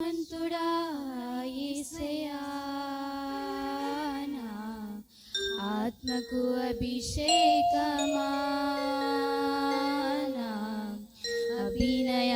మంతుడా యేసయ్యా ఆత్మకు అభిషేకమా అభినయ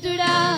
বন্ধুরা